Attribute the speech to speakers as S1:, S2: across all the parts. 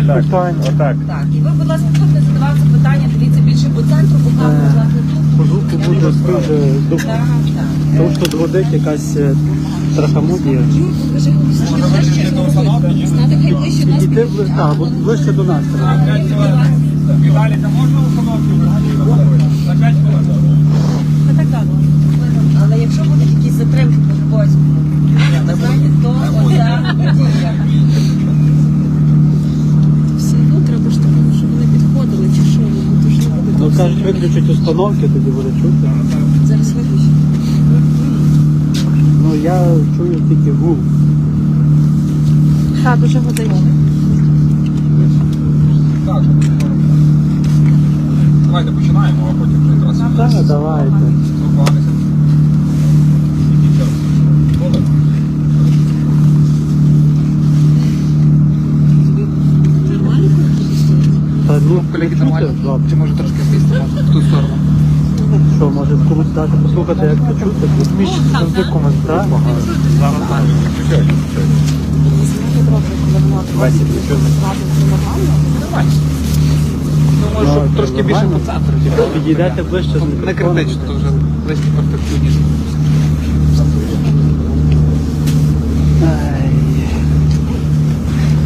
S1: земельне питання. Отак.
S2: Так, і ви, будь ласка, тут не задавав запитання, дивіться більше по центру, бо там
S3: Е,
S2: власне тут.
S3: По звуку буде дуже добре.
S2: Так, так.
S3: Тому що тут годить якась трахамудія.
S2: Знати хай ближче нас.
S3: Іди бли- так, от ближче до нас. треба.
S1: Віталіка можна установки? За 5 хвилин.
S2: Та так, так. Але якщо будуть якісь затримки по Живойському, ви знаєте, то оця подія.
S4: Все одно треба ж такого, щоб вони підходили чи що, ну то ж не буде.
S3: Ну кажуть, виключить установки, тоді буде чути.
S4: Зараз виключу.
S3: Ну я чую тільки гул.
S4: Так, дуже годить.
S1: Так. Давайте починаємо, а потім вже.
S3: Так, давайте.
S1: Спілкувалися. Який час? Хвилин?
S3: Та ну,
S5: Колеги, нормально?
S3: Добре.
S5: Чи може трошки місце в ту сторону?
S3: Що, може комусь дати послухати, як це чути? Між завжди комусь, так?
S5: Думаю,
S3: Ну,
S5: щоб трошки більше
S3: нормально.
S5: по центру. типу.
S3: Підійдете ближче. з
S5: Не
S3: мікрофоном.
S5: критично, то вже близько перспективніше.
S3: Ай.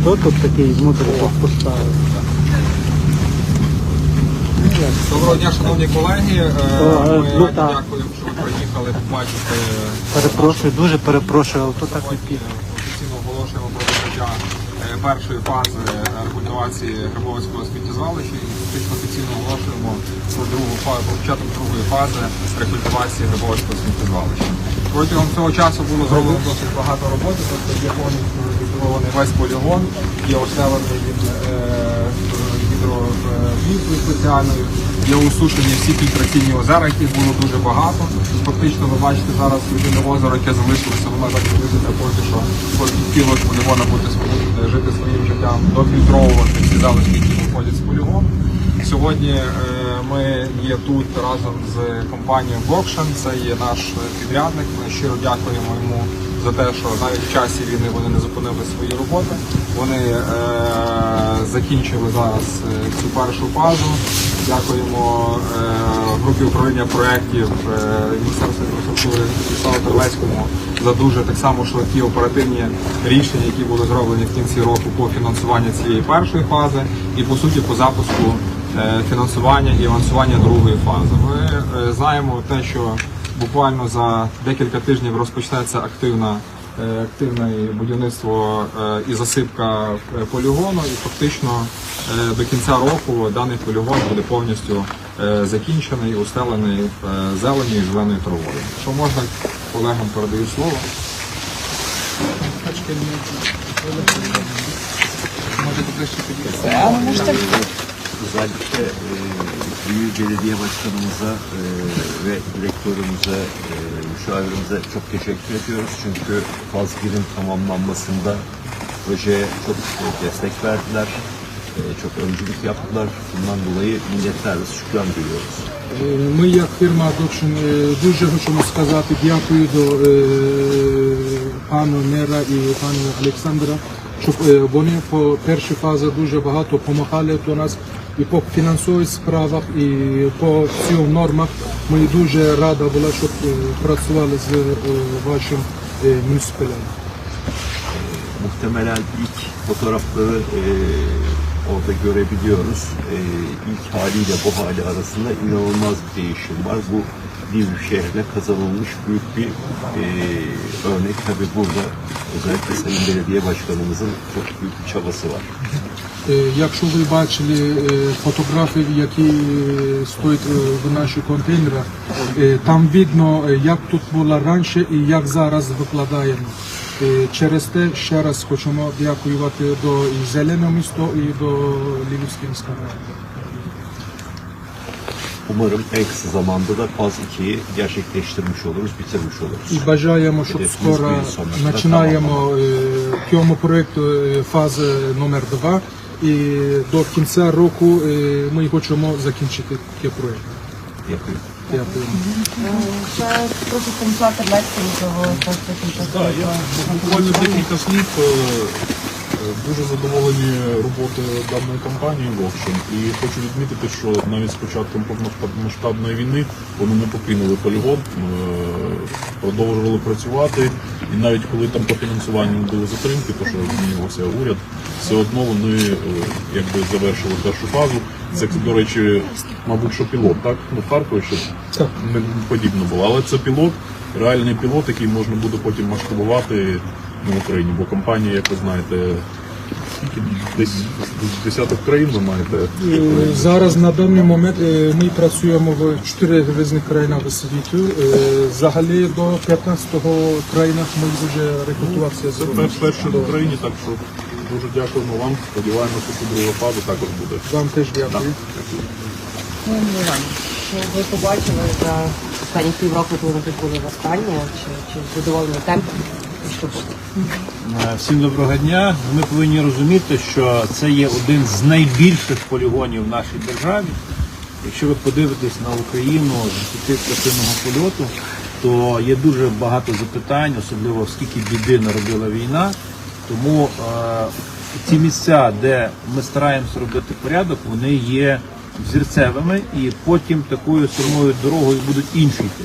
S3: Хто тут такий мудрий поставив?
S1: Доброго дня, шановні колеги. Е,
S3: е,
S1: Ми
S3: ну так.
S1: дякуємо, що ви приїхали побачити.
S3: Перепрошую, дуже перепрошую, але то так не піде.
S1: офіційно оголошуємо про відкриття е, першої фази рекультивації Грибовицького сміттєзвалища і фактично офіційно оголошуємо про другу фазу, про початок другої фази рекультивації Грибовицького сміттєзвалища. Протягом цього часу було зроблено досить багато роботи, тобто є повністю весь полігон, є оселений він е, гідроплівкою спеціальною, є усушені всі фільтраційні озера, яких було дуже багато. Фактично, ви бачите зараз єдине озеро, яке залишилося, воно так виглядає поки що хотіло ж полігона бути жити своїм життям, дофільтровувати всі залишки, які виходять з полігону. Сьогодні е, ми є тут разом з компанією Блокшен, це є наш е, підрядник. Ми щиро дякуємо йому за те, що навіть в часі війни вони не зупинили свої роботи. Вони е, закінчили зараз е, цю першу фазу. Дякуємо е, групі управління проєктів е, Міністерства інфраструктури Вячеславу Терлецькому за дуже так само швидкі оперативні рішення, які були зроблені в кінці року по фінансуванню цієї першої фази і по суті по запуску е, фінансування і авансування другої фази. Ми е, знаємо те, що буквально за декілька тижнів розпочнеться активна. е, Активне будівництво е, і засипка е, полігону, і фактично до кінця року даний полігон буде повністю закінчений, устелений зеленою і зеленою травою. Що можна колегам передаю слово.
S5: Може ближче підійти.
S6: Özellikle e, Büyük Belediye Başkanımıza e, ve direktörümüze, e, müşavirimize çok teşekkür ediyoruz. Çünkü faz 1'in tamamlanmasında projeye çok e, destek verdiler. E, çok öncülük yaptılar. Bundan dolayı minnettarız, şükran duyuyoruz.
S7: Е, Ми, як фірма Adoption, е, дуже хочемо сказати дякую до е, пану Мера і пану Олександра, щоб е, вони по першій фазі дуже багато допомагали до нас і по фінансових справах, і по всіх нормах. Ми дуже рада була, щоб е, працювали з е, вашим е, муніципалітетом.
S6: Muhtemelen ilk fotoğrafları e, orada görebiliyoruz. E, ilk haliyle bu hali arasında inanılmaz bir değişim var. Bu Lviv şehrine kazanılmış büyük bir e, örnek. Tabii burada özellikle Sayın Belediye Başkanımızın çok büyük bir çabası var.
S7: Якщо ви бачили е, фотографії, які е, стоять е, в наших контейнерах, е, там видно, як тут було раніше і як зараз викладаємо. Через те ще раз хочемо дякувати до і Зеленого міста і до Львівської міської ради.
S6: Umarım en kısa zamanda da faz 2'yi gerçekleştirmiş oluruz, bitirmiş oluruz.
S7: І бажаємо, щоб
S6: Hedefimiz
S7: скоро
S6: bir
S7: починаємо е, цьому проєкту е, фази номер 2 і до кінця року е, ми хочемо закінчити цей проєкт.
S6: Yapıyor.
S7: Дякую.
S2: Ще прошу Станіслав Терлецький, хочете
S1: Так, я буквально декілька слів. Е, е,
S8: Дуже задоволені роботою даної компанії Вовчин. І хочу відмітити, що навіть з початком повномасштабної війни вони не покинули полігон, е, продовжували працювати. І навіть коли там по фінансуванню були затримки, то що змінювався уряд, все одно вони е, якби завершили першу фазу. Це, до речі, мабуть, що пілот, так? Ну, в Харкові ще не подібно було. Але це пілот, реальний пілот, який можна буде потім масштабувати в Україні. Бо компанія, як ви знаєте, скільки десь з десяток країн ви маєте.
S7: Е, Зараз на даний момент е, ми працюємо в чотирьох різних країнах світу. Е, Взагалі до 15-го країнах ми вже рекрутувався
S8: Це пер- перший в так що дуже дякуємо вам. Сподіваємося, що друга фаза також буде.
S7: Вам теж дякую.
S2: Ну, Іван, що ви побачили за останні півроку, коли ви тут були в останнє, чи, чи задоволені темпом?
S9: Е, Всім доброго дня. Ми повинні розуміти, що це є один з найбільших полігонів в нашій державі. Якщо ви подивитесь на Україну з спортивного польоту, то є дуже багато запитань, особливо скільки біди народила війна. Тому е, ці місця, де ми стараємося робити порядок, вони є взірцевими і потім такою самою дорогою будуть інші йти.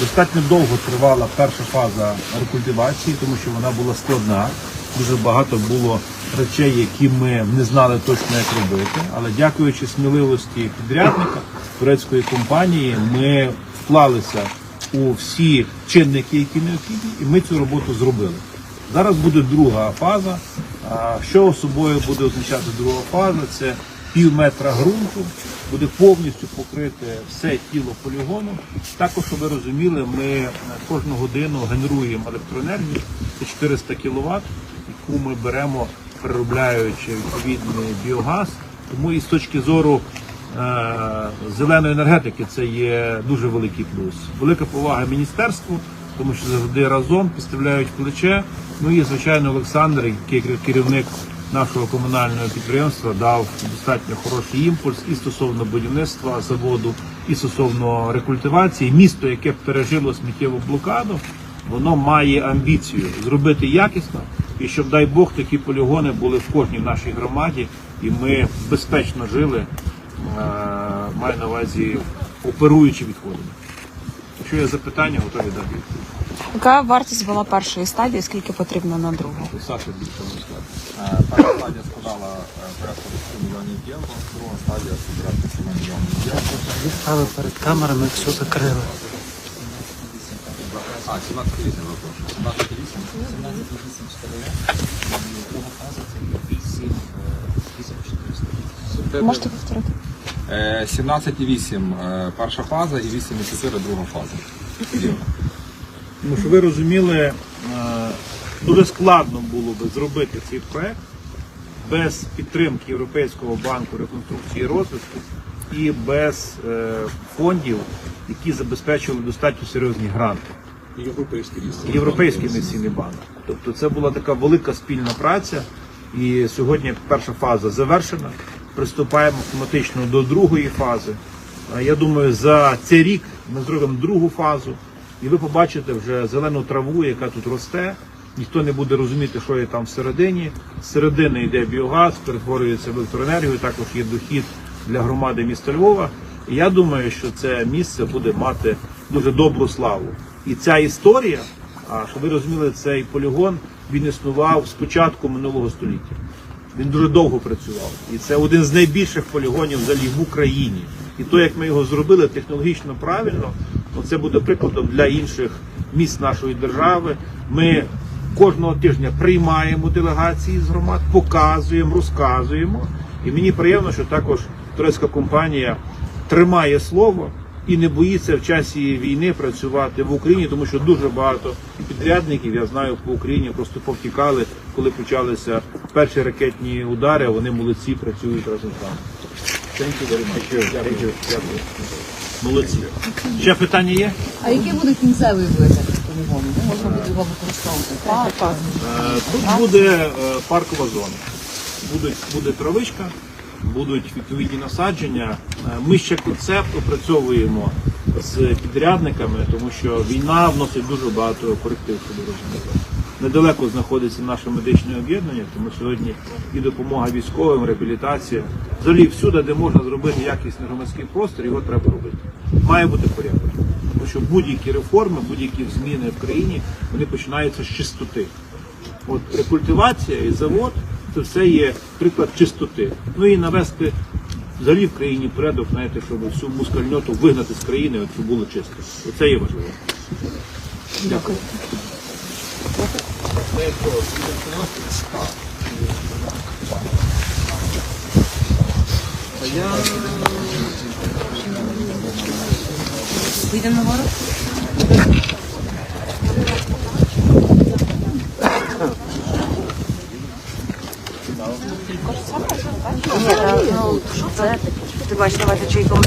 S9: Достатньо довго тривала перша фаза рекультивації, тому що вона була складна. Дуже багато було речей, які ми не знали точно, як робити. Але дякуючи сміливості підрядника турецької компанії, ми вклалися у всі чинники, які необхідні, і ми цю роботу зробили. Зараз буде друга фаза. Що собою буде означати друга фаза? Це пів метра ґрунту, буде повністю покрите все тіло полігону. Також, щоб ви розуміли, ми кожну годину генеруємо електроенергію, це 400 кВт, яку ми беремо, переробляючи відповідний біогаз. Тому і з точки зору е, зеленої енергетики це є дуже великий плюс. Велика повага міністерству, тому що завжди разом підставляють плече. Ну і звичайно Олександр, який керівник нашого комунального підприємства, дав достатньо хороший імпульс і стосовно будівництва заводу, і стосовно рекультивації. Місто, яке пережило сміттєву блокаду, воно має амбіцію зробити якісно і щоб, дай Бог, такі полігони були в кожній нашій громаді, і ми безпечно жили, е, маю на увазі оперуючи відходами. Якщо є запитання, готові дати відповідь.
S4: Яка вартість була першої стадії, скільки потрібно на другу?
S1: Саша більше не скаже. Перша стадія складала е, порядка 10 мільйонів євро, друга стадія порядка 7 мільйонів євро.
S3: Стали перед камерами, все закрили.
S1: А, 17 8, випрошую. 17 8.
S4: Можете повторити?
S1: 17,8 е, перша фаза і 8,4 друга фаза.
S9: Тому що ви розуміли, е, дуже складно було би зробити цей проект без підтримки Європейського банку реконструкції і розвитку і без е, фондів, які забезпечували достатньо серйозні гранти.
S1: Європейський.
S9: Європейський інвестиційний банк. Тобто це була така велика спільна праця. І сьогодні перша фаза завершена. Приступаємо автоматично до другої фази. Я думаю, за цей рік ми зробимо другу фазу, і ви побачите вже зелену траву, яка тут росте. Ніхто не буде розуміти, що є там всередині. З середини йде біогаз, перетворюється в електроенергію. Також є дохід для громади міста Львова. І я думаю, що це місце буде мати дуже добру славу. І ця історія, а щоб ви розуміли, цей полігон він існував з початку минулого століття. Він дуже довго працював. І це один з найбільших полігонів взагалі в Україні. І то, як ми його зробили технологічно правильно, ну, це буде прикладом для інших міст нашої держави. Ми кожного тижня приймаємо делегації з громад, показуємо, розказуємо. І мені приємно, що також турецька компанія тримає слово і не боїться в часі війни працювати в Україні, тому що дуже багато підрядників, я знаю, по Україні просто повтікали, коли почалися перші ракетні удари, а вони молодці працюють разом. Дякую. Молодці. Ще питання є?
S2: А який буде кінцевий вигляд Ну, Можна буде його використовувати.
S9: Е, Тут буде е, паркова зона. Будуть, буде травичка, будуть відповідні насадження. Е, Ми ще концепт опрацьовуємо з підрядниками, тому що війна вносить дуже багато коректив, ви недалеко знаходиться наше медичне об'єднання, тому сьогодні і допомога військовим, реабілітація. Взагалі всюди, де можна зробити якісний громадський простір, його треба робити. Має бути порядок. Що будь-які реформи, будь-які зміни в країні, вони починаються з чистоти. От рекультивація і завод це все є приклад чистоти. Ну і навести взагалі в країні порядок, знаєте, щоб всю мускальноту вигнати з країни, щоб було чисто. Оце є важливо.
S2: Йдемо на гору? Ну, ти бачиш, давайте чи якомусь